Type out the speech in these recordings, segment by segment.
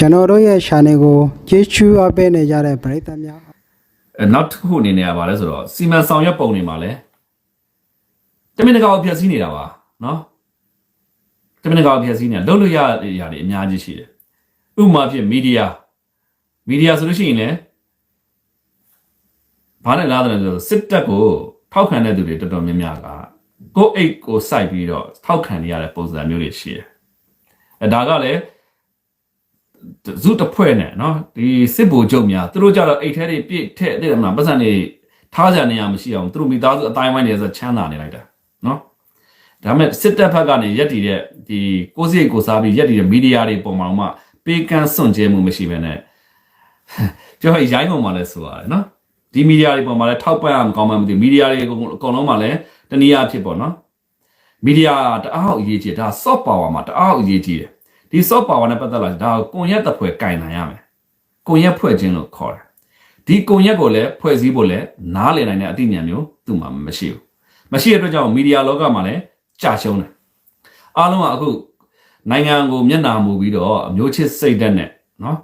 ကျွန်တော်တို့ရဲ့ channel ကိုကျေးဇူးအပ်ပေးနေကြတဲ့ပရိသတ်များအဲနောက်တစ်ခုအနေနဲ့ကဘာလဲဆိုတော့စီမံဆောင်ရွက်ပုံတွေမှာလဲတမင်တကာကိုဖျက်ဆီးနေတာပါနော်တမင်တကာကိုဖျက်ဆီးနေတာလုပ်လို့ရတဲ့ຢာတွေအများကြီးရှိတယ်ဥပမာဖြစ်မီဒီယာမီဒီယာဆိုလို့ရှိရင်လည်းဘာနဲ့လားတယ်ဆိုတော့စစ်တပ်ကိုထောက်ခံတဲ့သူတွေတော်တော်များများကကိုယ့်အိတ်ကိုစိုက်ပြီးတော့ထောက်ခံနေရတဲ့ပုံစံမျိုးတွေရှိတယ်အဲဒါကလည်း ဇုတစ်ဖွဲ့နဲ့နော်ဒီစစ်ဗိုလ်ချုပ်များသူတို့ကြတော့အိတ်ထဲတွေပြည့်ထက်တဲ့မလားပတ်စံတွေထားကြနေရမရှိအောင်သူတို့မိသားစုအတိုင်းဝိုင်းနေဆိုချမ်းသာနေလိုက်တာနော်ဒါပေမဲ့စစ်တပ်ဘက်ကနေရက်တည်တဲ့ဒီကိုယ်စီကိုယ်စားပြီးရက်တည်တဲ့မီဒီယာတွေပုံမှန်မှပေးကမ်းစွန့်ကြဲမှုမရှိဘဲနဲ့ကျွန်တော်ရိုင်းပုံမှာလဲဆိုရတယ်နော်ဒီမီဒီယာတွေပုံမှာလဲထောက်ပံ့အောင်ကောင်းမှမသိဘူးမီဒီယာတွေအကုန်လုံးမှာလဲတနည်းအားဖြင့်ပေါ့နော်မီဒီယာတအားအရေးကြီးဒါ soft power မှာတအားအရေးကြီးတယ် ဒီ soft power နဲ့ပတ်သက်လာဒါကိုကွန်ရက်တစ်ဖွဲ့ကင်နိုင်ရမယ်ကွန်ရက်ဖွဲ့ခြင်းလို့ခေါ်တယ်ဒီကွန်ရက်ကိုလည်းဖွဲ့စည်းဖို့လည်းနားလည်နိုင်တဲ့အသိဉာဏ်မျိုးသူ့မှာမရှိဘူးမရှိတဲ့အတွက်ကြောင့်မီဒီယာလောကမှာလည်းကြာရှုံးတယ်အားလုံးကအခုနိုင်ငံကိုမျက်နှာမူပြီးတော့အမျိုးချစ်စိတ်ဓာတ်နဲ့နော်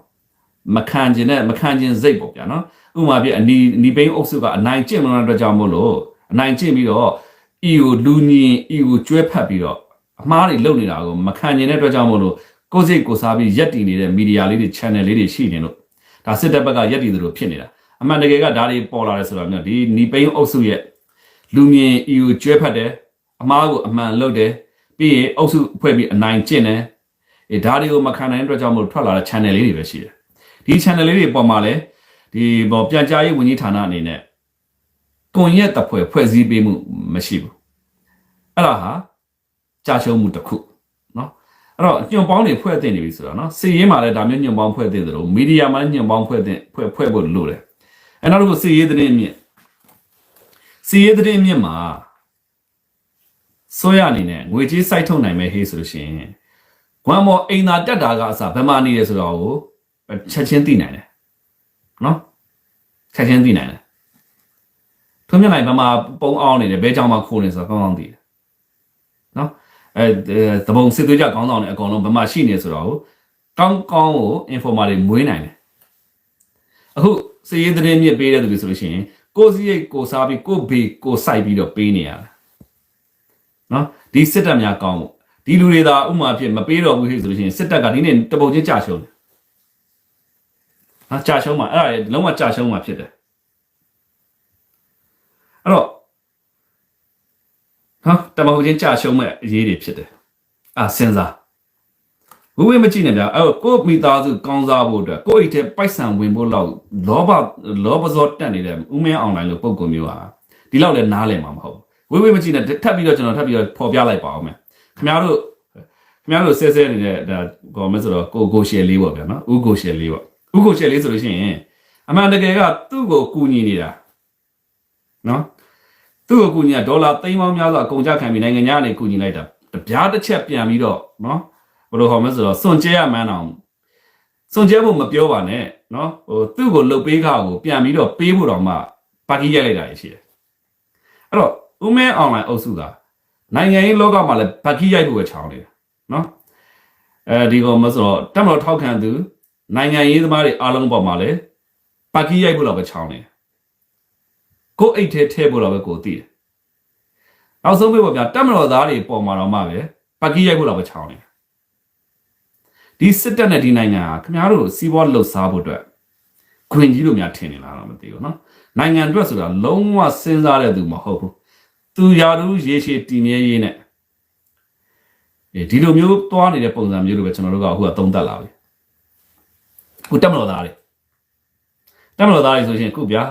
မခံခြင်းနဲ့မခံခြင်းစိတ်ပေါ့ဗျာနော်ဥပမာပြအနီအနီပိန်းအုပ်စုကအနိုင်ကျင့်မလို့တဲ့အတွက်ကြောင့်မို့လို့အနိုင်ကျင့်ပြီးတော့ E ကိုလူညင် E ကိုကျွဲဖတ်ပြီးတော့အမားတွေလုပ်နေတာကိုမခံကျင်တဲ့အတွက်ကြောင့်မို့လို့ ကိုယ်စိတ်ကိုစားပြီးရက်တည်နေတဲ့မီဒီယာလေးတွေ channel လေးတွေရှိနေလို့ဒါစစ်တပ်ဘက်ကရက်တည်သလိုဖြစ်နေတာအမှန်တကယ်ကဒါတွေပေါ်လာတယ်ဆိုတော့မျိုးဒီနီပိန်းအုပ်စုရဲ့လူမြင် EU ကျွဲဖတ်တယ်အမားကိုအမှန်လုပ်တယ်ပြီးရင်အုပ်စုဖွဲ့ပြီးအနိုင်ကျင့်တယ်အဲဒါတွေကိုမခံနိုင်တဲ့အတွက်ကြောင့်မို့ထွက်လာတဲ့ channel လေးတွေပဲရှိတယ်ဒီ channel လေးတွေပေါ်မှာလဲဒီပေါ်ပြန်ကြားရေးဝန်ကြီးဌာနအနေနဲ့ကွန်ရက်တပ်ဖွဲ့ဖွဲ့စည်းပေးမှုမရှိဘူးအဲ့ဒါဟာကြာရှုံးမှုတစ်ခု အဲ့တော့ညွန့်ပေါင်းတွေဖွဲ့တင်နေပြီဆိုတော့နော်စီရေးမှာလည်းဒါမျိုးညွန့်ပေါင်းဖွဲ့တင်တယ်လို့မီဒီယာမှာလည်းညွန့်ပေါင်းဖွဲ့တင်ဖွဲ့ဖွဲ့ဖို့လိုတယ်အဲ့နောက်တစ်ခုစီရေးသတင်းအမြင့်စီရေးသတင်းအမြင့်မှာဆိုရအနေနဲ့ငွေကြေးစိုက်ထုတ်နိုင်မယ်ဟေးဆိုလို့ရှိရင်ဂွမ်မော်အိမ်သာတက်တာကအစားဘယ်မှာနေလဲဆိုတော့ကိုချက်ချင်းသိနိုင်တယ်နော်ချက်ချင်းသိနိုင်တယ်ထုံးမြနိုင်ဘယ်မှာပုံအောင်နေတယ်ဘဲကြောင်မှာခိုးနေဆိုတော့ကောင်းကောင်းသိတယ်နော် အဲတပုံစစ်သွေးကြကောင်းဆောင်တွေအကုန်လုံးဘယ်မှာရှိနေဆိုတော့ကောင်းကောင်းကို informer တွေမွေးနိုင်တယ်အခုစည်ရေးသတင်းမြစ်ပေးတဲ့သူတွေဆိုလို့ရှိရင်ကိုစီရိတ်ကိုစားပြီးကိုဘေကိုစိုက်ပြီးတော့ပေးနေရတယ်နော်ဒီစစ်တပ်များကောင်းဖို့ဒီလူတွေသာဥမာဖြစ်မပေးတော့ဘူးဟဲ့ဆိုလို့ရှိရင်စစ်တပ်ကဒီနေ့တပုံချင်းကြာရှုံးတယ်ဟာကြာရှုံးမှာအဲ့ဒါလုံးဝကြာရှုံးမှာဖြစ်တယ်အဲ့တော့ ဟာတမဟုတ်ချင်းကြာရှုံးမဲ့အရေးတွေဖြစ်တယ်အာစဉ်းစားဝိဝေမကြည့်နဲ့ဗျာအဲ့တော့ကိုယ့်မိသားစုကောင်းစားဖို့အတွက်ကိုယ့်အိတ်ထဲပိုက်ဆံဝင်ဖို့လောက်လောဘလောဘဇောတက်နေတဲ့ဥမင်းအွန်လိုင်းလို့ပုံကုမျိုးဟာဒီလောက်လည်းနားလည်မှာမဟုတ်ဘူးဝိဝေမကြည့်နဲ့ထပ်ပြီးတော့ကျွန်တော်ထပ်ပြီးတော့ပေါ်ပြလိုက်ပါအောင်မယ်ခင်ဗျားတို့ခင်ဗျားတို့ဆဲဆဲနေတဲ့ဒါကောမဆိုတော့ကိုကိုရှယ်လေးပေါ့ဗျာနော်ဥကိုရှယ်လေးပေါ့ဥကိုရှယ်လေးဆိုလို့ရှိရင်အမှန်တကယ်ကသူ့ကိုကူညီနေတာနော် သူ့ကိုကူညီတာဒေါ်လာသိန်းပေါင်းများစွာအကုန်ကြခံပြီးနိုင်ငံခြားကနေကူညီလိုက်တာတပြားတစ်ချက်ပြန်ပြီးတော့နော်ဘယ်လိုဟောမလဲဆိုတော့စွန့်ကြဲရမှန်းအောင်စွန့်ကြဲဖို့မပြောပါနဲ့နော်ဟိုသူ့ကိုလှုပ်ပေးခါကိုပြန်ပြီးတော့ပေးဖို့တော့မှပါကီရိုက်လိုက်တာရှိတယ်အဲ့တော့ဦးမဲအွန်လိုင်းအုပ်စုကနိုင်ငံရေးလောကမှာလည်းပါကီရိုက်ဖို့ပဲချောင်းနေတယ်နော်အဲဒီကောင်မဆိုတော့တက်မတော်ထောက်ခံသူနိုင်ငံရေးသမားတွေအားလုံးပေါ်မှာလည်းပါကီရိုက်ဖို့တော့ပဲချောင်းနေတယ် ကိုယ့်အိတ်ထဲထည့်ဖို့တော့ပဲကိုသိတယ်။နောက်ဆုံးပဲပေါ့ဗျာတက်မတော်သားတွေပေါ်မှာတော့မှပဲပကီရိုက်ဖို့တော့ပဲချောင်းနေ။ဒီစစ်တပ်နဲ့ဒီနိုင်ငံဟာခင်ဗျားတို့စီးပွားလှုပ်ရှားဖို့အတွက်ခွင့်ကြီးလို့များထင်နေလားတော့မသိဘူးနော်။နိုင်ငံအတွက်ဆိုတာလုံးဝစဉ်းစားတဲ့သူမဟုတ်ဘူး။သူရာထူးရေရှည်တည်မြဲရေးနဲ့အဲဒီလိုမျိုးသွားနေတဲ့ပုံစံမျိုးလိုပဲကျွန်တော်တို့ကအခုကသုံးသပ်လာပြီ။အခုတက်မတော်သားတွေတက်မတော်သားတွေဆိုရင်အခုဗျာ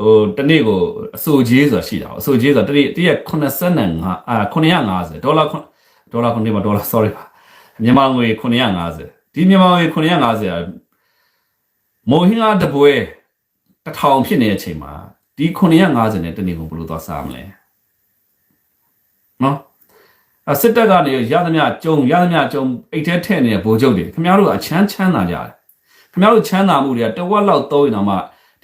ဟိုတနေ့ကိုအစိုးကြီးဆိုတာရှိတာပေါ့အစိုးကြီးဆိုတာတနေ့တရက်85အာ950ဒေါ်လာဒေါ်လာ9ပါဒေါ်လာ sorry ပါမြန်မာငွေ950ဒီမြန်မာငွေ950อ่ะမိုဟင်းအားတပွဲတစ်ထောင်ဖြစ်နေတဲ့အချိန်မှာဒီ950နဲ့တနေ့ကိုဘယ်လိုသွားစားမလဲနော်အစစ်တပ်ကနေရသမျှကြုံရသမျှကြုံအိတ်ထဲထည့်နေတဲ့ဘိုးချုပ်တွေခင်ဗျားတို့အချမ်းချမ်းသာကြတယ်ခင်ဗျားတို့ချမ်းသာမှုတွေကတဝက်လောက်သုံးရင်တော့မှ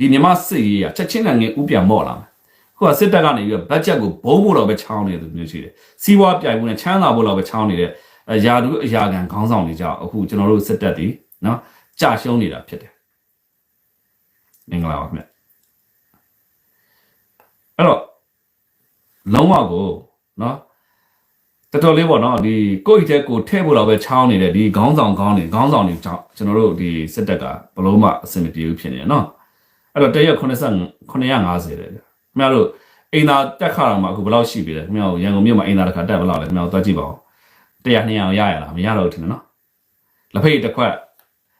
ဒီမြမစစ်ရေးကချက်ချင်းနိုင်ငံဥပြန်မော့လာမယ်ခုကစစ်တပ်ကနေပြီးတော့ဘတ်ဂျက်ကိုဘုံဖို့တော့ပဲချောင်းနေတယ်သူမျိုးရှိတယ်စီးပွားပြိုင်မှုနဲ့ချမ်းသာဖို့တော့ပဲချောင်းနေတဲ့ယာဒူးအရာခံခေါင်းဆောင်တွေကြောင့်အခုကျွန်တော်တို့စစ်တပ်တွေနော်ကြာရှုံးနေတာဖြစ်တယ်မင်္ဂလာပါခင်ဗျအဲ့တော့လုံးဝကိုနော်တော်တော်လေးပေါ့နော်ဒီကိုယ့်ရဲ့ကိုထဲ့ဖို့တော့ပဲချောင်းနေတဲ့ဒီခေါင်းဆောင်ခေါင်းနေခေါင်းဆောင်တွေကြောင့်ကျွန်တော်တို့ဒီစစ်တပ်ကဘလုံးမအဆင်မပြေဘူးဖြစ်နေတယ်နော် အဲ့တော့တရက်80 950တယ်ခင်ဗျားတို့အိမ်သာတက်ခါတော့မှအခုဘယ်လောက်ရှိပြီလဲခင်ဗျားတို့ရန်ကုန်မြို့မှာအိမ်သာတစ်ခါတက်ဘယ်လောက်လဲခင်ဗျားတို့သွားကြည့်ပါဦး100 200ရရလားမရတော့ဘူးထင်တယ်နော်လက်ဖိတ်တစ်ခွက်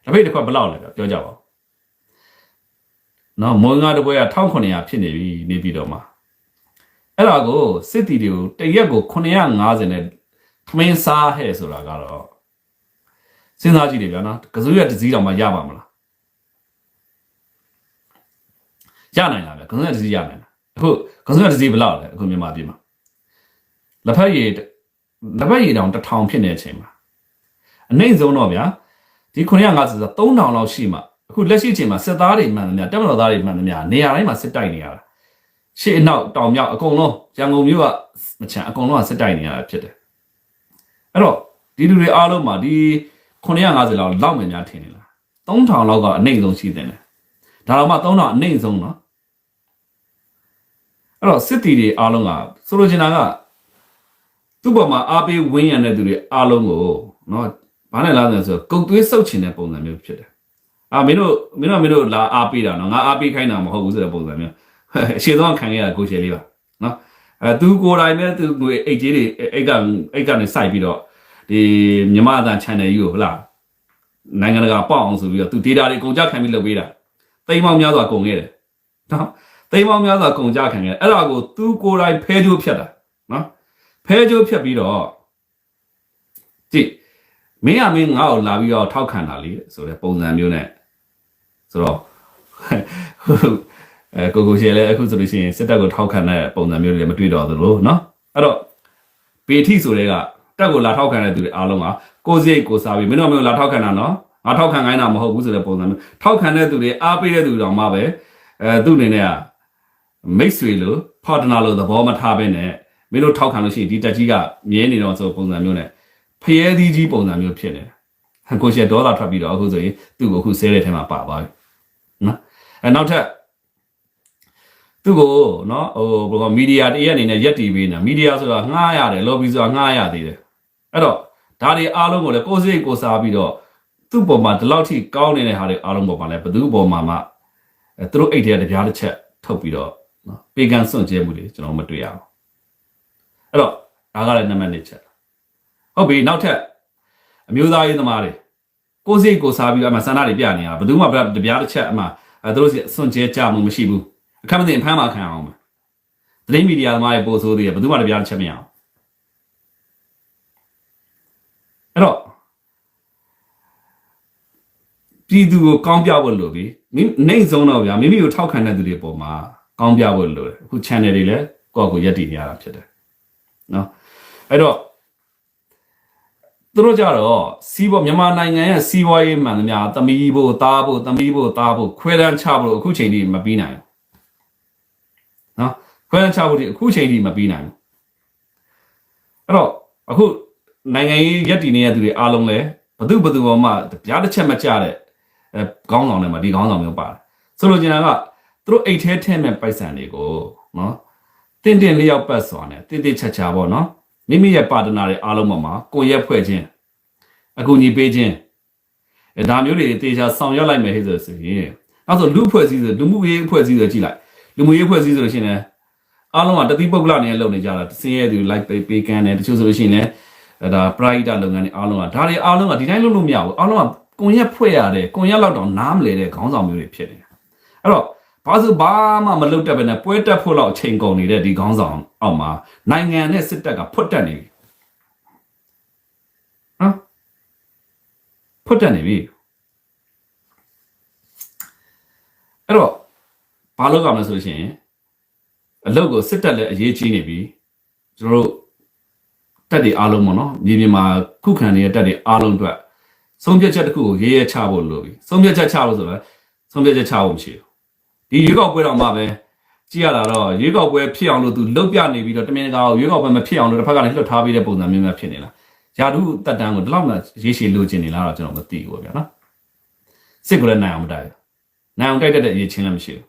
လက်ဖိတ်တစ်ခွက်ဘယ်လောက်လဲပြောကြပါဦးနော်မွန်ငါတပွဲက1900ဖြစ်နေပြီနေပြီးတော့မှအဲ့ဒါကိုစစ်တီတွေကိုတရက်ကို950နဲ့ခမင်းစားဟဲ့ဆိုတာကတော့စဉ်းစားကြည့်တယ်ဗျာနော်ကစိုးရတစ်စည်းတောင်မှရပါမလား ရနိုင်လားဗျာကစိုးရတစ်စည်းရနိုင်လားအခုကစိုးရတစ်စည်းဘယ်လောက်လဲအခုမြန်မာပြည်မှာလက်ဖက်ရည်လက်ဖက်ရည်တောင်တစ်ထောင်ဖြစ်နေတဲ့အချိန်မှာအနှိမ့်ဆုံးတော့ဗျာဒီ950ဆိုတော့3000လောက်ရှိမှအခုလက်ရှိအချိန်မှာစစ်သားတွေမှန်တယ်များတက်မတော်သားတွေမှန်တယ်များနေရာတိုင်းမှာစစ်တိုက်နေရတာရှေ့အနောက်တောင်မြောက်အကုန်လုံးရန်ကုန်မြို့ကမချမ်းအကုန်လုံးကစစ်တိုက်နေရတာဖြစ်တယ်အဲ့တော့ဒီလူတွေအားလုံးမှာဒီ950လောက်လောက်မယ်များထင်နေလား3000လောက်ကအနှိမ့်ဆုံးရှိတယ်ဒါတော့မှ3000အနှိမ့်ဆုံးနော် အဲ့တော့စစ်တီတွေအားလုံးကဆိုလိုချင်တာကသူ့ပေါ်မှာအားပေးဝင်းရံတဲ့သူတွေအားလုံးကိုနော်ဘာနဲ့လားဆိုတော့ကုတ်သွေးစုပ်ချင်တဲ့ပုံစံမျိုးဖြစ်တယ်အာမင်းတို့မင်းတို့မင်းတို့လာအားပေးတာနော်ငါအားပေးခိုင်းတာမဟုတ်ဘူးဆိုတဲ့ပုံစံမျိုးအရှိဆုံးခံခဲ့ရကိုချေလေးပါနော်အဲသူကိုယ်တိုင်ပဲသူငွေအိတ်ကြီးတွေအိတ်ကအိတ်ကနေစိုက်ပြီးတော့ဒီမြမအသံ channel ကြီးကိုဟလားနိုင်ငံတကာပေါက်အောင်ဆိုပြီးတော့သူ data တွေကုန်ကြခံပြီးလုပ်ပေးတာတိမ်မောင်များစွာကုန်ခဲ့တယ်နော် တိမ်မောင်များစွာကုန်ကြခံခဲ့အဲ့ဒါကိုသူကိုယ်တိုင်ဖဲကြိုးဖြတ်တာနော်ဖဲကြိုးဖြတ်ပြီးတော့ကြည့်မင်းကမင်းငါ့ကိုလာပြီးတော့ထောက်ခံတာလေဆိုတဲ့ပုံစံမျိုးနဲ့ဆိုတော့အဲကိုကိုရှယ်လည်းအခုဆိုလို့ရှိရင်စစ်တပ်ကိုထောက်ခံတဲ့ပုံစံမျိုးတွေလည်းမတွေ့တော့သလိုเนาะအဲ့တော့ပေထိဆိုတဲ့ကတက်ကိုလာထောက်ခံတဲ့သူတွေအားလုံးကကိုစိတ်ကိုစားပြီးမင်းတို့မျိုးလာထောက်ခံတာเนาะငါထောက်ခံခိုင်းတာမဟုတ်ဘူးဆိုတဲ့ပုံစံမျိုးထောက်ခံတဲ့သူတွေအားပေးတဲ့သူတောင်မှပဲအဲသူ့အနေနဲ့က မိတ်ဆွေလို့ partner လို့သဘောမထားဘဲနဲ့မင်းတို့ထောက်ခံလို့ရှိရင်ဒီတက်ကြီးကမြဲနေတော့ဆိုပုံစံမျိုးနဲ့ဖျဲသီးကြီးပုံစံမျိုးဖြစ်နေတယ်ကိုရှယ်ဒေါ်လာထွက်ပြီးတော့အခုဆိုရင်သူ့ကိုအခုဆဲတဲ့ထဲမှာပါသွားပြီနော်အဲနောက်ထပ်သူ့ကိုနော်ဟိုဘယ်ကမီဒီယာတရက်အနေနဲ့ရက်တီပေးနေတာမီဒီယာဆိုတာငှားရတယ် lobby ဆိုတာငှားရသေးတယ်အဲ့တော့ဒါတွေအားလုံးကိုလည်းကိုယ်စိတ်ကိုစားပြီးတော့သူ့ပုံမှာဒီလောက်ထိကောင်းနေတဲ့ဟာတွေအားလုံးပေါ်မှာလည်းဘသူ့ပုံမှာမှအဲသူတို့အိတ်တဲ့တရားတစ်ချက်ထုတ်ပြီးတော့ နော်ပေကန်စွန့်ကျဲမှုတွေကျွန်တော်မတွေ့ရဘူးအဲ့တော့ဒါကလည်းနံပါတ်1ချက်ဟုတ်ပြီနောက်ထပ်အမျိုးသားရေးသမားတွေကိုယ်စိတ်ကိုစားပြီးတော့အမှဆန္ဒတွေပြနေတာဘယ်သူမှတပြားတစ်ချက်အမှအဲသူတို့စွန့်ကျဲကြမှုမရှိဘူးအခက်မသိဖမ်းမှခံအောင်မယ်သတင်းမီဒီယာသမားတွေပို့ဆိုးသေးတယ်ဘယ်သူမှတပြားတစ်ချက်မရအောင်အဲ့တော့ပြည်သူကိုကောင်းပြဖို့လိုပြီမိနှိမ့်ဆုံးတော့ဗျာမိမိကိုထောက်ခံတဲ့သူတွေပေါ်မှာ ကောင်းပြဖို့လိုတယ်အခု channel တွေလည်းကိုယ့်ကိုရက်တည်နေရတာဖြစ်တယ်နော်အဲ့တော့သူတို့ကြတော့စီးပွားမြန်မာနိုင်ငံရဲ့စီးပွားရေးမှန်သမျှသမီးဖို့သားဖို့သမီးဖို့သားဖို့ခွဲတန်းချဖို့အခုချိန်ထိမပြီးနိုင်ဘူးနော်ခွဲတန်းချဖို့ဒီအခုချိန်ထိမပြီးနိုင်ဘူးအဲ့တော့အခုနိုင်ငံရေးရက်တည်နေတဲ့သူတွေအားလုံးလည်းဘသူဘသူမှပြားတစ်ချက်မကြတဲ့အဲခေါင်းဆောင်တွေမှာဒီခေါင်းဆောင်မျိုးပါတယ်ဆိုလိုချင်တာက သူတို့အိတ်ထဲထဲမဲ့ပိုက်ဆံတွေကိုနော်တင်းတင်းလေးရောက်ပတ်စွာနဲ့တင်းတင်းချက်ချာပေါ့နော်မိမိရဲ့ပါတနာတွေအားလုံးပေါ်မှာကိုရက်ဖွဲ့ခြင်းအကူအညီပေးခြင်းအဲဒါမျိုးတွေတေချာဆောင်ရွက်လိုက်မယ်ဟဲ့ဆိုရင်နောက်ဆိုလူဖွဲ့စည်းဆိုလူမှုရေးဖွဲ့စည်းဆိုကြည့်လိုက်လူမှုရေးဖွဲ့စည်းဆိုလို့ရှိရင်လည်းအားလုံးကတတိပုဂ္ဂလနဲ့လုပ်နေကြတာစင်းရဲသူ like ပေးပေးကမ်းတယ်တချို့ဆိုလို့ရှိရင်လည်းဒါ private လုပ်ငန်းတွေအားလုံးကဒါတွေအားလုံးကဒီတိုင်းလုပ်လို့မရဘူးအားလုံးကကွန်ရက်ဖွဲ့ရတယ်ကွန်ရက်လောက်တော့နားမလဲတဲ့ခေါင်းဆောင်မျိုးတွေဖြစ်နေတယ်အဲ့တော့ ဘာလို့ဘာမှမလုပ်တတ်ပဲနဲ့ပွဲတက်ဖို့လောက်အချိန်ကုန်နေတဲ့ဒီခေါင်းဆောင်အောက်မှာနိုင်ငံနဲ့စစ်တပ်ကဖွတ်တက်နေပြီဟမ်ဖွတ်တက်နေပြီအဲ့တော့ဘာလုပ်ရမလဲဆိုလို့ရှိရင်အလုပ်ကိုစစ်တပ်လည်းအရေးကြီးနေပြီကျွန်တော်တို့တက်တွေအားလုံးပေါ့နော်မြေပြင်မှာခုခံနေတဲ့တက်တွေအားလုံးအတွက်ဆုံးဖြတ်ချက်တစ်ခုကိုရေးရဲချဖို့လိုပြီဆုံးဖြတ်ချက်ချလို့ဆိုတော့ဆုံးဖြတ်ချက်ချဖို့မရှိဘူး ဒီရွေးကောက်ပွဲတော့မှပဲကြည့်ရတာတော့ရွေးကောက်ပွဲဖြစ်အောင်လို့သူလုတ်ပြနေပြီးတော့တမင်တကာကိုရွေးကောက်ပွဲမဖြစ်အောင်လို့တစ်ဖက်ကလည်းလွှတ်ထားပေးတဲ့ပုံစံမျိုးမျိုးဖြစ်နေလားယာဒုတက်တန်းကိုဒီလောက်မှရေးရှည်လိုချင်နေလားတော့ကျွန်တော်မသိဘူးဗျာနော်စစ်ကိုလည်းနိုင်အောင်မတိုက်ဘူးနိုင်အောင်တိုက်တတ်တဲ့အရေးချင်းလည်းမရှိဘူး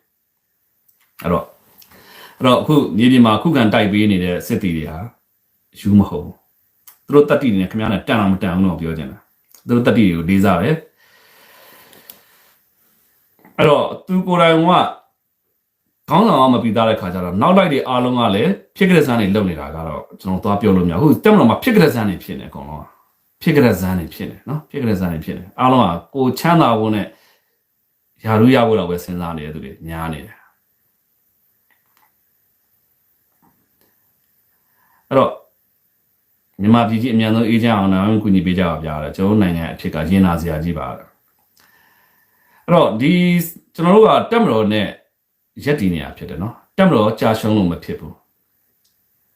အဲ့တော့အဲ့တော့အခုမြေပြင်မှာခုခံတိုက်ပေးနေတဲ့စစ်တီတွေဟာယူမဟုတ်ဘူးသူတို့တက်တီတွေနဲ့ခင်ဗျားနဲ့တန်အောင်မတန်အောင်တော့ပြောချင်တာသူတို့တက်တီတွေကိုလေးစားပဲ အဲ့တော့သူကိုယ်တိုင်ကခေါင်းဆောင်အောင်မပြီးသားတဲ့ခါကျတော့နောက်လိုက်တွေအားလုံးကလည်းဖြစ်ကြတဲ့ဇန်းတွေလုံနေတာကတော့ကျွန်တော်သွားပြောလို့မရဘူးအခုတက်မလို့မှာဖြစ်ကြတဲ့ဇန်းတွေဖြစ်နေအကုန်လုံးကဖြစ်ကြတဲ့ဇန်းတွေဖြစ်နေနော်ဖြစ်ကြတဲ့ဇန်းတွေဖြစ်နေအားလုံးကကိုချမ်းသာဖို့နဲ့ယာရုရဖို့တော့ပဲစဉ်းစားနေတဲ့သူတွေများနေတယ်အဲ့တော့မြန်မာပြည်ကြီးအမြန်ဆုံးအေးချမ်းအောင်နိုင်ကူညီပေးကြပါဗျာတဲ့ကျွန်တော်တို့နိုင်ငံအဖြစ်ကရင်နာစရာကြီးပါ အဲ့တော့ဒီကျွန်တော်တို့ကတက်မတော်နဲ့ရက်တည်နေတာဖြစ်တယ်နော်တက်မတော်ကြာရှုံးလို့မဖြစ်ဘူး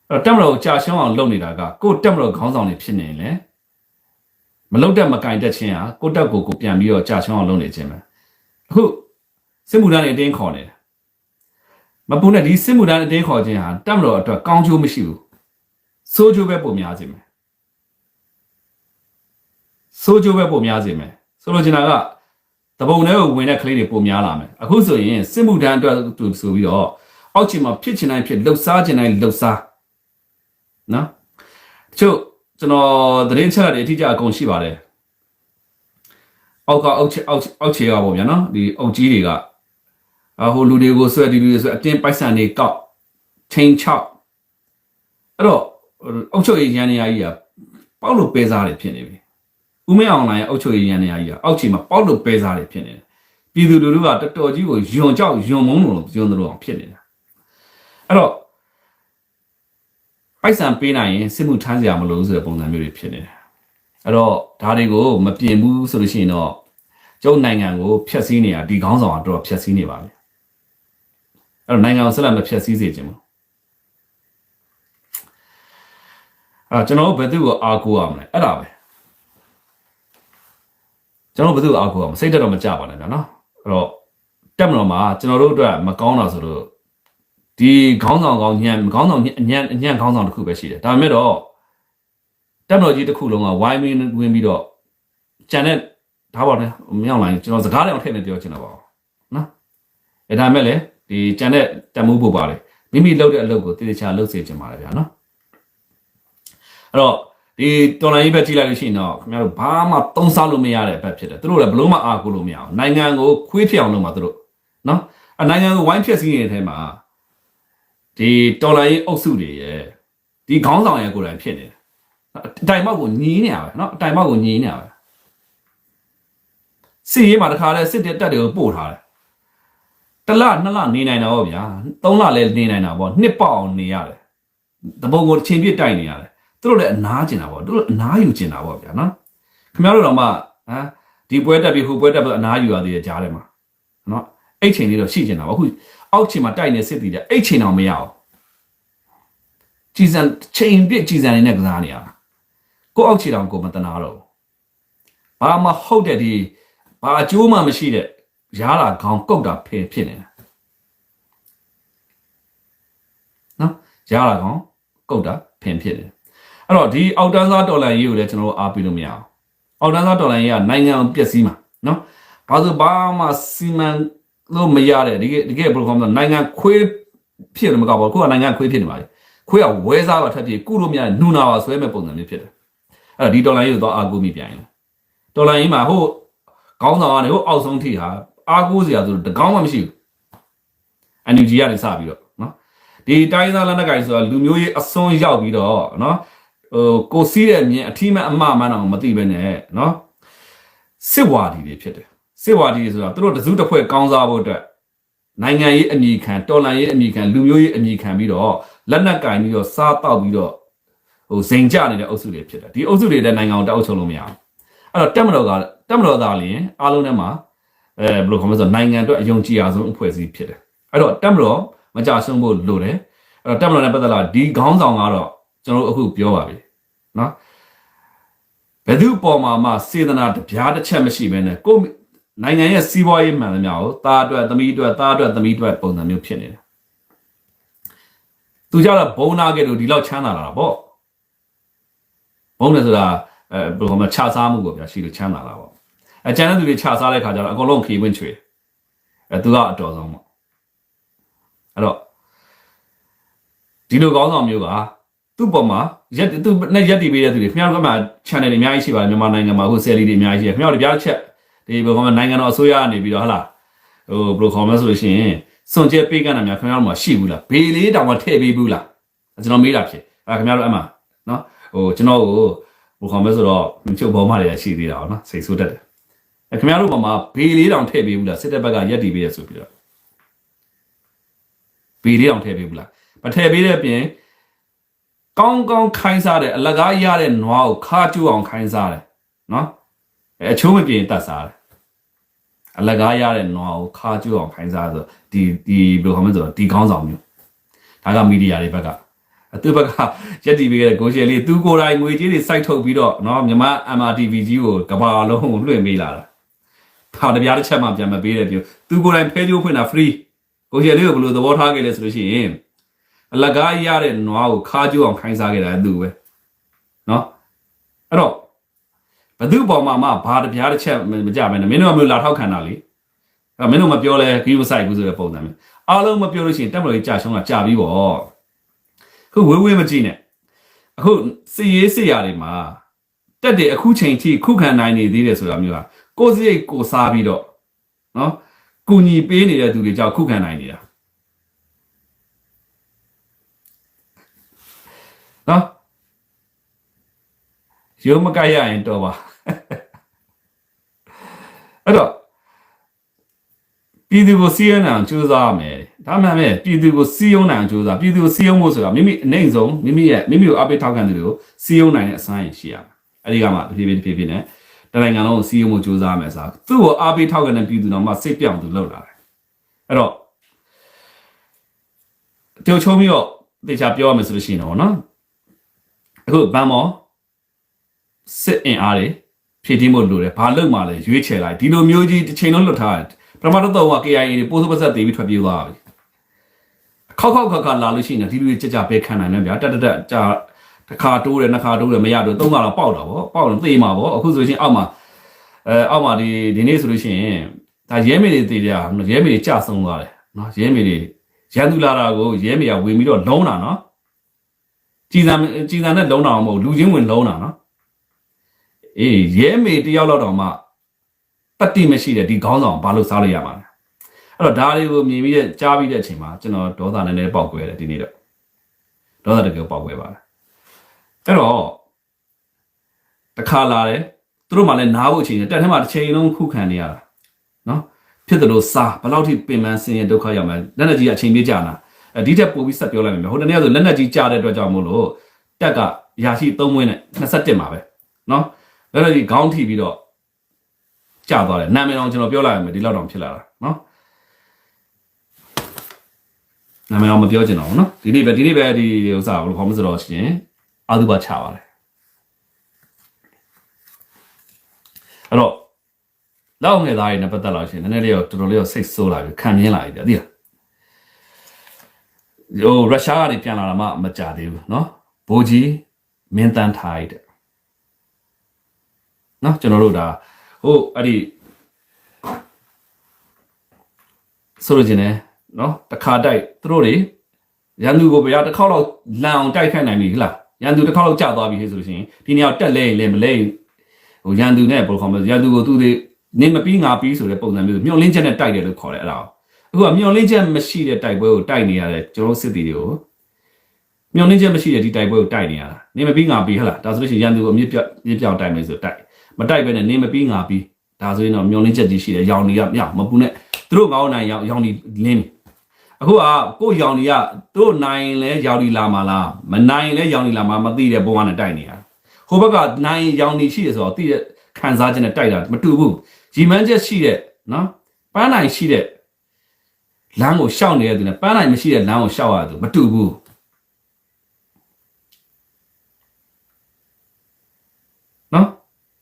အဲ့တော့တက်မတော်ကိုကြာရှုံးအောင်လုပ်နေတာကကိုယ့်တက်မတော်ခေါင်းဆောင်တွေဖြစ်နေရင်လေမလုတ်တက်မကင်တက်ခြင်းဟာကိုယ့်တက်ကိုကိုပြန်ပြီးတော့ကြာရှုံးအောင်လုပ်နေခြင်းပဲအခုစစ်မှုထမ်းတွေအတင်းခေါ်နေတယ်မပူနဲ့ဒီစစ်မှုထမ်းအတင်းခေါ်ခြင်းဟာတက်မတော်အတွက်ကောင်းကျိုးမရှိဘူးဆိုးကျိုးပဲပုံများစေမယ်ဆိုးကျိုးပဲပုံများစေမယ်ဆိုလိုချင်တာက တပုံထဲကိုဝင်တဲ့ကလေးတွေပုံများလာမယ်အခုဆိုရင်စစ်မှုထမ်းအတွက်သူဆိုပြီးတော့အောက်ခြေမှာဖြစ်ချင်တိုင်းဖြစ်လှုပ်ရှားချင်တိုင်းလှုပ်ရှားနော်တချို့ကျွန်တော်သတင်းချက်တွေအထူးအကုန်ရှိပါတယ်အောက်ကအောက်ခြေအောက်အောက်ခြေကပေါ့ဗျာနော်ဒီအုပ်ကြီးတွေကအာဟိုလူတွေကိုဆွဲဒီလူတွေဆွဲအတင်းပိုက်ဆံတွေကောက်ချင်းချောက်အဲ့တော့အုပ်ချုပ်ရေးရန်နေရာကြီးကပေါက်လို့ပဲစားတယ်ဖြစ်နေပြီ ဦးမင်းအောင်လိုင်းရဲ့အုပ်ချုပ်ရေးရန်နေရာကြီးကအောက်ခြေမှာပေါက်လို့ပဲစားတယ်ဖြစ်နေတယ်ပြည်သူလူထုကတော်တော်ကြီးကိုယွန်ကြောက်ယွန်မုန်းလို့ယွန်တို့အောင်ဖြစ်နေတာအဲ့တော့ပိုက်ဆံပေးနိုင်ရင်စစ်မှုထမ်းစရာမလိုဆိုတဲ့ပုံစံမျိုးတွေဖြစ်နေတယ်အဲ့တော့ဒါတွေကိုမပြင်ဘူးဆိုလို့ရှိရင်တော့ကျုပ်နိုင်ငံကိုဖျက်ဆီးနေတာဒီခေါင်းဆောင်ကတော့ဖျက်ဆီးနေပါပြီအဲ့တော့နိုင်ငံကိုဆက်လက်မဖျက်ဆီးစေချင်ဘူးအဲ့တော့ကျွန်တော်တို့ဘယ်သူ့ကိုအားကိုးရမလဲအဲ့ဒါပဲ ကျွန်တော်တို့ဘယ်သူ့ကိုအားကိုးရမလဲစိတ်တက်တော့မကြပါနဲ့ဗျာနော်အဲ့တော့တက်မလို့မှာကျွန်တော်တို့အတွက်မကောင်းတာဆိုတော့ဒီခေါင်းဆောင်ကောင်းညံခေါင်းဆောင်ညံညံညံခေါင်းဆောင်တစ်ခုပဲရှိတယ်ဒါပေမဲ့တော့တက်မလို့ကြီးတစ်ခုလုံးကဝိုင်းမင်းဝင်ပြီးတော့ကြံတဲ့ဒါပါနဲ့မြောက်လိုင်းကျွန်တော်စကားလည်းအောင်ထည့်နေပြောချင်တာပါနော်အဲ့ဒါမဲ့လေဒီကြံတဲ့တက်မှုဖို့ပါလေမိမိလုပ်တဲ့အလုပ်ကိုတည်တည်ချာလုပ်စေချင်ပါတယ်ဗျာနော်အဲ့တော့ ဒီတော်လိုင်းရေးဘက်ကြည့်လိုက်လို့ရှိရင်တော့ခင်ဗျားတို့ဘာမှသုံးစားလို့မရတဲ့ဘက်ဖြစ်တယ်သူတို့လည်းဘလို့မှအားကိုးလို့မရအောင်နိုင်ငံကိုခွေးဖြစ်အောင်လုပ်မှာသူတို့နော်အနိုင်ငံကိုဝိုင်းဖြစ်စည်းနေတဲ့ထဲမှာဒီတော်လိုင်းရေးအုပ်စုတွေရဲ့ဒီခေါင်းဆောင်ရဲ့ကိုယ်တိုင်ဖြစ်နေတယ်အတိုင်မောက်ကိုညီးနေရပဲနော်အတိုင်မောက်ကိုညီးနေရပဲစစ်ရေးမှာတခါလဲစစ်တဲ့တက်တွေကိုပို့ထားတယ်တစ်လနှစ်လနေနိုင်တာပေါ့ဗျာသုံးလလည်းနေနိုင်တာပေါ့နှစ်ပေါက်အောင်နေရတယ်တပုံကိုတစ်ချိန်ပြည့်တိုက်နေရတယ် သူတို့လည်းအနားကျင်တာပေါ့သူတို့အနားယူကျင်တာပေါ့ဗျာနော်ခင်ဗျားတို့တော့မှဟမ်ဒီပွဲတက်ပြီးဟိုပွဲတက်ပြီးအနားယူရသေးတယ်ကြားထဲမှာနော်အဲ့ချိန်လေးတော့ရှိကျင်တာပေါ့အခုအောက်ချိန်မှာတိုက်နေစစ်တီတဲ့အဲ့ချိန်တော့မရအောင်ကြည်စံချိန်ပြည့်ကြည်စံနေနဲ့ကစားနေရတာကိုအောက်ချိန်တော့ကိုမတနာတော့ဘူးဘာမှဟုတ်တဲ့ဒီဘာအကျိုးမှမရှိတဲ့ရားတာခေါင်းကုတ်တာဖယ်ဖြစ်နေတာနော်ရားတာခေါင်းကုတ်တာဖင်ဖြစ်နေတယ် အဲ့တော့ဒီအောက်တန်းစားတော်လန်ရေးကိုလည်းကျွန်တော်တို့အားပေးလို့မရအောင်အောက်တန်းစားတော်လန်ရေးကနိုင်ငံကိုပျက်စီးမှာနော်ဘာလို့ဘာမှစီမံလို့မရတဲ့ဒီကဒီကဘယ်လိုခေါ်မလဲနိုင်ငံခွေးဖြစ်တယ်မကောက်ပါဘူးခုကနိုင်ငံခွေးဖြစ်နေပါလေခွေးကဝဲစားပါထပ်ပြီးကုလို့မရနူနာပါဆွဲမဲ့ပုံစံမျိုးဖြစ်တယ်အဲ့တော့ဒီတော်လန်ရေးကိုတော့အားကိုးမိပြန်ရင်တော်လန်ရေးမှာဟိုခေါင်းဆောင်ကနေဟိုအောက်ဆုံးထိဟာအားကိုးစရာဆိုတကောင်းမှမရှိဘူး NUG ကနေစပြီးတော့နော်ဒီတိုင်းသားလက်နက်ကိုင်ဆိုတာလူမျိုးရေးအစွန်းရောက်ပြီးတော့နော် ဟိုကိုစီးတဲ့အမြင်အထီးမှန်အမှားမှန်အောင်မသိပဲနဲ့နော်စစ်ဝါဒီတွေဖြစ်တယ်စစ်ဝါဒီတွေဆိုတာသူတို့တစုတစ်ဖွဲ့ကောင်းစားဖို့အတွက်နိုင်ငံရေးအမိခံတော်လှန်ရေးအမိခံလူမျိုးရေးအမိခံပြီးတော့လက်နက်ကင်ပြီးတော့စားတောက်ပြီးတော့ဟိုစိန်ကြနေတဲ့အုပ်စုတွေဖြစ်တယ်ဒီအုပ်စုတွေလည်းနိုင်ငံကိုတအုပ်ချုပ်လို့မရဘူးအဲ့တော့တက်မတော်ကတက်မတော်သားလျင်အားလုံးထဲမှာအဲဘယ်လိုခေါ်မလဲဆိုနိုင်ငံအတွက်အယုံကြည်ရဆုံးအဖွဲ့အစည်းဖြစ်တယ်အဲ့တော့တက်မတော်မကြဆုံးဖို့လိုတယ်အဲ့တော့တက်မတော်နဲ့ပတ်သက်လာဒီခေါင်းဆောင်ကတော့ ကျွန်တော်တို့အခုပြောပါပြီနော်ဘယ်သူအပေါ်မှာမှစေတနာတပြားတစ်ချက်မရှိဘဲနဲ့ကိုယ့်နိုင်ငံရဲ့စီးပွားရေးမှန်သမျှကိုသားအတွက်သမီးအတွက်သားအတွက်သမီးအတွက်ပုံစံမျိုးဖြစ်နေတယ်သူကြတော့ဘုံနာခဲ့လို့ဒီလောက်ချမ်းသာလာတာပေါ့ဘုံတယ်ဆိုတာအဲဘယ်လိုမှခြားစားမှုပေါ့ဗျာရှိလို့ချမ်းသာလာပေါ့အကျန်တဲ့သူတွေခြာစားတဲ့ခါကျတော့အကုန်လုံးခီးဝင်ချွေအဲသူကအတော်ဆုံးပေါ့အဲ့တော့ဒီလိုကောင်းဆောင်မျိုးက သူ့ပေါ်မှာရက်သူနဲ့ရက်တည်ပေးတဲ့သူတွေခင်ဗျားတို့ကမှ channel တွေအများကြီးရှိပါတယ်မြန်မာနိုင်ငံမှာအခု series တွေအများကြီးရှိတယ်ခင်ဗျားတို့ကြားချက်ဒီဘယ်ကောင်နိုင်ငံတော်အစိုးရကနေပြီးတော့ဟာလားဟိုဘယ်လိုခေါ်မလဲဆိုလို့ရှိရင်စွန်ကျဲပေးကမ်းတာများခင်ဗျားတို့မှာရှိဘူးလားဘေးလေးတောင်မှထည့်ပေးဘူးလားကျွန်တော်မေးတာဖြစ်အဲခင်ဗျားတို့အမှနော်ဟိုကျွန်တော်ကိုဘယ်လိုခေါ်မလဲဆိုတော့ချုပ်ပေါ်မှတွေရှိသေးတာပေါ့နော်စိတ်ဆိုးတတ်တယ်အဲခင်ဗျားတို့ပေါ်မှာဘေးလေးတောင်ထည့်ပေးဘူးလားစစ်တပ်ဘက်ကရက်တည်ပေးရဆိုပြီးတော့ဘေးလေးတောင်ထည့်ပေးဘူးလားမထည့်ပေးတဲ့အပြင် ကောင်းကောင်းခိုင်းစားတဲ့အလကားရတဲ့နွားကိုခါကျူအောင်ခိုင်းစားတယ်နော်အဲအချိုးမပြင်းတတ်စားတယ်အလကားရတဲ့နွားကိုခါကျူအောင်ခိုင်းစားဆိုဒီဒီဘယ်လိုခေါ်မလဲဆိုတော့ဒီကောင်းဆောင်မျိုးဒါကမီဒီယာတွေဘက်ကအသူဘက်ကရက်တီပေးခဲ့တဲ့ကိုရှယ်လေးသူကိုယ်တိုင်ငွေကြေးတွေစိုက်ထုတ်ပြီးတော့နော်မြန်မာ MRTV ကြီးကိုကဘာလုံးကိုလွှင့်ပေးလာတာခါတပြားတစ်ချက်မှပြန်မပေးတဲ့ပြောသူကိုယ်တိုင်ဖဲကြိုးဖွင့်တာ free ကိုရှယ်လေးကိုဘယ်လိုသဘောထားခဲ့လဲဆိုလို့ရှိရင် အလကားရတဲ့နွားကိုခါကျူအောင်ခိုင်းစားခဲ့တာသူပဲနော်အဲ့တော့ဘသူပေါ်မှာမှဘာတပြားတစ်ချက်မကြပဲနဲ့မင်းတို့ကမျိုးလာထောက်ခံတာလေအဲ့မင်းတို့မပြောလဲခီးမဆိုင်ဘူးဆိုတဲ့ပုံစံမျိုးအားလုံးမပြောလို့ရှိရင်တက်မလို့ကြာရှုံးတာကြာပြီးပေါ့ခုဝေးဝေးမကြည့်နဲ့အခုစီရေးစီရတွေမှာတက်တယ်အခုချိန်ထိခုခံနိုင်နေသေးတယ်ဆိုတာမျိုးဟာကိုယ်စိတ်ကိုစားပြီးတော့နော်ကူညီပေးနေတဲ့သူတွေကြောင့်ခုခံနိုင်နေတာနော် ရုံးမကရရင်တော့ပါအဲ့တော့ပြည်သူကိုစီးရဲနိုင်အောင်ကြိုးစားရမယ်ဒါမှန်ပဲပြည်သူကိုစီးရုံးနိုင်အောင်ကြိုးစားပြည်သူကိုစီးရုံးဖို့ဆိုတာမိမိအနေဆုံးမိမိရဲ့မိမိကိုအပိတ်ထောက်ခံသူတွေကိုစီးရုံးနိုင်တဲ့အဆိုင်ရှိရမယ်အဲ့ဒီကမှဖြည်းဖြည်းဖြည်းဖြည်းနဲ့တနိုင်ငံလုံးကိုစီးရုံးဖို့ကြိုးစားရမယ်ဆိုတာသူ့ကိုအပိတ်ထောက်ခံတဲ့ပြည်သူတော်မှစိတ်ပြောင်းသူလောက်လာတယ်အဲ့တော့တေချုံပြီးတော့တေချာပြောရမယ်ဆိုလို့ရှိရင်တော့နော်အခုဗန်မော် စစ်အင်အားတွေဖြည့်တင်းဖို့လိုတယ်ဘာလုပ်မှလဲရွေးချယ်လိုက်ဒီလိုမျိုးကြီးတစ်ချိန်လုံးလွတ်ထားတယ်ပထမတော့တော့ KIA တွေပိုးစုပ်ပတ်သက်တည်ပြီးထွက်ပြေးသွားပြီခောက်ခောက်ခါခါလာလို့ရှိရင်ဒီလိုကြကြပဲခံနိုင်မယ်ဗျာတက်တက်တက်ကြာတစ်ခါတိုးတယ်နှစ်ခါတိုးတယ်မရတော့သုံးခါတော့ပေါက်တာဗောပေါက်တော့သေမှာဗောအခုဆိုရှင်အောက်မှာအဲအောက်မှာဒီဒီနေ့ဆိုလို့ရှိရင်ဒါရဲမေတွေသေကြရဲမေတွေကြဆုံးသွားတယ်နော်ရဲမေတွေရန်သူလာတာကိုရဲမေကဝင်ပြီးတော့လုံးတာနော်ကြည်စံကြည်စံနဲ့လုံးတာမဟုတ်လူချင်းဝင်လုံးတာနော် အေးရဲမေတယောက်လောက်တော့မှတတိမရှိတဲ့ဒီခေါင်းဆောင်ဘာလို့စားလို့ရမှာလဲအဲ့တော့ဒါတွေကိုမြင်ပြီးတဲ့ကြားပြီးတဲ့အချိန်မှာကျွန်တော်ဒေါသနည်းနည်းပေါက်ကွဲတယ်ဒီနေ့တော့ဒေါသတကယ်ပေါက်ကွဲပါတယ်အဲ့တော့တခါလာတယ်သူတို့မှလည်းနားဖို့အချိန်နဲ့တက်ထဲမှာတစ်ချိန်လုံးခုခံနေရတာနော်ဖြစ်တယ်လို့စားဘယ်လောက်ထိပင်ပန်းဆင်းရဲဒုက္ခရောက်မှလက်နက်ကြီးကအချိန်ပြေးကြတာအဲဒီထက်ပိုပြီးဆက်ပြောလိုက်မယ်ဟိုတနေ့ကဆိုလက်နက်ကြီးကြားတဲ့အတွက်ကြောင့်မို့လို့တက်ကရာရှိ3မွေးနဲ့27မှာပဲနော် လက်နက်ကြီးခေါင်းထိပြီးတော့ကြာသွားတယ်နာမည်အောင်ကျွန်တော်ပြောလိုက်ရမယ်ဒီလောက်တောင်ဖြစ်လာတာနော်နာမည်အောင်မပြောချင်တော့ဘူးနော်ဒီနေ့ပဲဒီနေ့ပဲဒီဥစ္စာဘယ်လိုခေါ်မစတော့ရှင်အာသုဘချပါတယ်အဲ့တော့လောက်ငယ်သားတွေနဲ့ပတ်သက်လာရှင်နည်းနည်းလေးတော့တော်တော်လေးတော့စိတ်ဆိုးလာပြီခံမြင်လာပြီသိလားဟိုရုရှားကနေပြန်လာတာမှမကြသေးဘူးเนาะဘိုးကြီးမင်းတန်းထိုက်တဲ့ နော်ကျွန်တော်တို့ဒါဟိုအဲ့ဒီဆိုလိုချင်တယ်နော်တခါတိုက်သူတို့တွေရန်သူကိုဗျာတစ်ခေါက်တော့လန်အောင်တိုက်ခတ်နိုင်ပြီဟလားရန်သူတစ်ခေါက်တော့ကြာသွားပြီဟဲ့ဆိုလို့ရှိရင်ဒီနေရာတက်လဲရင်လည်းမလဲဟိုရန်သူနဲ့ဘယ်လိုခေါ်မလဲရန်သူကိုသူတွေနေမပြီးငါပြီးဆိုတဲ့ပုံစံမျိုးမျောလင်းချက်နဲ့တိုက်တယ်လို့ခေါ်တယ်အဲ့ဒါအခုကမျောလင်းချက်မရှိတဲ့တိုက်ပွဲကိုတိုက်နေရတယ်ကျွန်တော်စစ်တီတွေကိုမျောလင်းချက်မရှိတဲ့ဒီတိုက်ပွဲကိုတိုက်နေရတာနေမပြီးငါပြီးဟလားဒါဆိုလို့ရှိရင်ရန်သူကိုအမြင့်ပြအမြင့်ပြောင်းတိုက်မယ်ဆိုတိုက် မတိုက်ပဲနဲ့နေမပြီးငါပြီးဒါဆိုရင်တော့မျောလင်းချက်ကြီးရှိတယ်ရောင်နေရမြောက်မပူနဲ့သူတို့ငောင်းနိုင်ရောင်ရောင်ဒီလင်းအခုကကိုရောင်ဒီကတို့နိုင်လဲရောင်ဒီလာမှာလားမနိုင်လဲရောင်ဒီလာမှာမသိတဲ့ဘဝနဲ့တိုက်နေရဟိုဘက်ကနိုင်ရောင်ဒီရှိတယ်ဆိုတော့သိတဲ့ခံစားချက်နဲ့တိုက်တာမတူဘူးရီမန်းချက်ရှိတဲ့နော်ပန်းနိုင်ရှိတဲ့လမ်းကိုရှောက်နေတဲ့သူနဲ့ပန်းနိုင်မရှိတဲ့လမ်းကိုရှောက်ရသူမတူဘူးနော်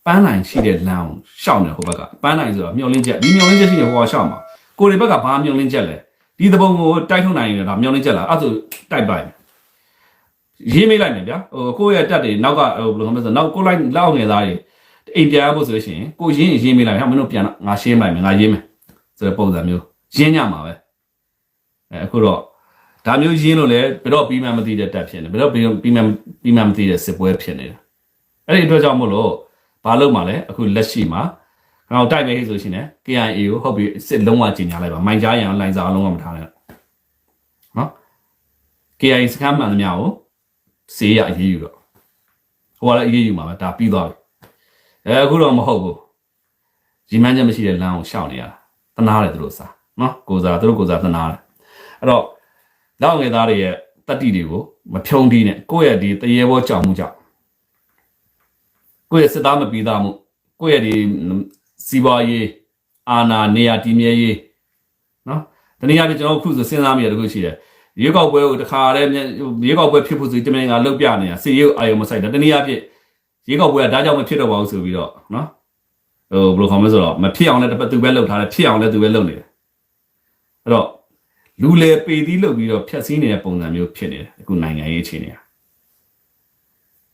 ပန်းနိုင်ရှိတဲ့လမ်းကိုရှောက်နေဟိုဘက်ကပန်းနိုင်ဆိုတော့မျောလင်းချက်ဒီမျောလင်းချက်ရှိနေဟိုကရှောက်မှာကိုရီဘက်ကဘာမျောလင်းချက်လဲဒီတပုံကိုတိုက်ထုတ်နိုင်ရင်ဒါမျောလင်းချက်လားအဲ့ဆိုတိုက်ပိုင်ရေးမိလိုက်မယ်ဗျာဟိုကိုယ့်ရဲ့တက်တွေနောက်ကဟိုဘယ်လိုမှမဆိုနောက်ကိုလိုက်လောက်ငယ်သားတွေအိမ်ပြန်ရဖို့ဆိုလို့ရှိရင်ကိုရင်းရင်ရင်းမိလိုက်ဟာမင်းတို့ပြန်တော့ငါရှင်းလိုက်မယ်ငါရင်းမယ်ဆိုတဲ့ပုံစံမျိုးရင်းညမှာပဲအဲအခုတော့ဒါမျိုးရင်းလို့လည်းဘယ်တော့ပြီးမှမသိတဲ့တက်ဖြစ်နေဘယ်တော့ပြီးပြီးမှပြီးမှမသိတဲ့စစ်ပွဲဖြစ်နေတယ်အဲ့ဒီအတွက်ကြောင့်မို့လို့ ဘာလို့မှလဲအခုလက်ရှိမှာငါတို့တိုက်မယ်ဟိဆိုရှင်လည်း KIA ကိုဟုတ်ပြီစစ်လုံးဝကျင်ညာလိုက်ပါမိုင်ကြားရန်လိုင်စာအလုံးဝမထားနဲ့နော် KIA စကန်မှန်သမျှကိုစေးရအရေးယူတော့ဟိုကလည်းအရေးယူမှာပဲဒါပြီးသွားပြီအဲအခုတော့မဟုတ်ဘူးရီမန်းချက်မရှိတဲ့လမ်းကိုရှောက်နေရတာတနာတယ်သူတို့စားနော်ကိုစားသူတို့ကိုစားတနာတယ်အဲ့တော့လောက်ငယ်သားတွေရဲ့တတ္တိတွေကိုမဖြုံးတီးနဲ့ကိုယ့်ရဲ့ဒီတရေဘောကြောင်မှုကြောင့် ကိုယ့်ရဲ့စစ်သားမပြီးသားမှုကိုယ့်ရဲ့ဒီစီးပွားရေးအာဏာနေရာတည်မြဲရေးနော်တနည်းအားဖြင့်ကျွန်တော်တို့ခုဆိုစဉ်းစားမိရတခုရှိတယ်ရွေးကောက်ပွဲကိုတခါတည်းရွေးကောက်ပွဲဖြစ်ဖို့ဆိုတမင်ကလှုပ်ပြနေတာစီရုပ်အာယုံမဆိုင်တာတနည်းအားဖြင့်ရွေးကောက်ပွဲကဒါကြောင့်မဖြစ်တော့ပါဘူးဆိုပြီးတော့နော်ဟိုဘယ်လိုခေါ်မလဲဆိုတော့မဖြစ်အောင်လည်းတစ်ပတ်သူပဲလှုပ်ထားတယ်ဖြစ်အောင်လည်းသူပဲလှုပ်နေတယ်အဲ့တော့လူလေပေသီးလှုပ်ပြီးတော့ဖြတ်စည်းနေတဲ့ပုံစံမျိုးဖြစ်နေတယ်အခုနိုင်ငံရေးအခြေအနေက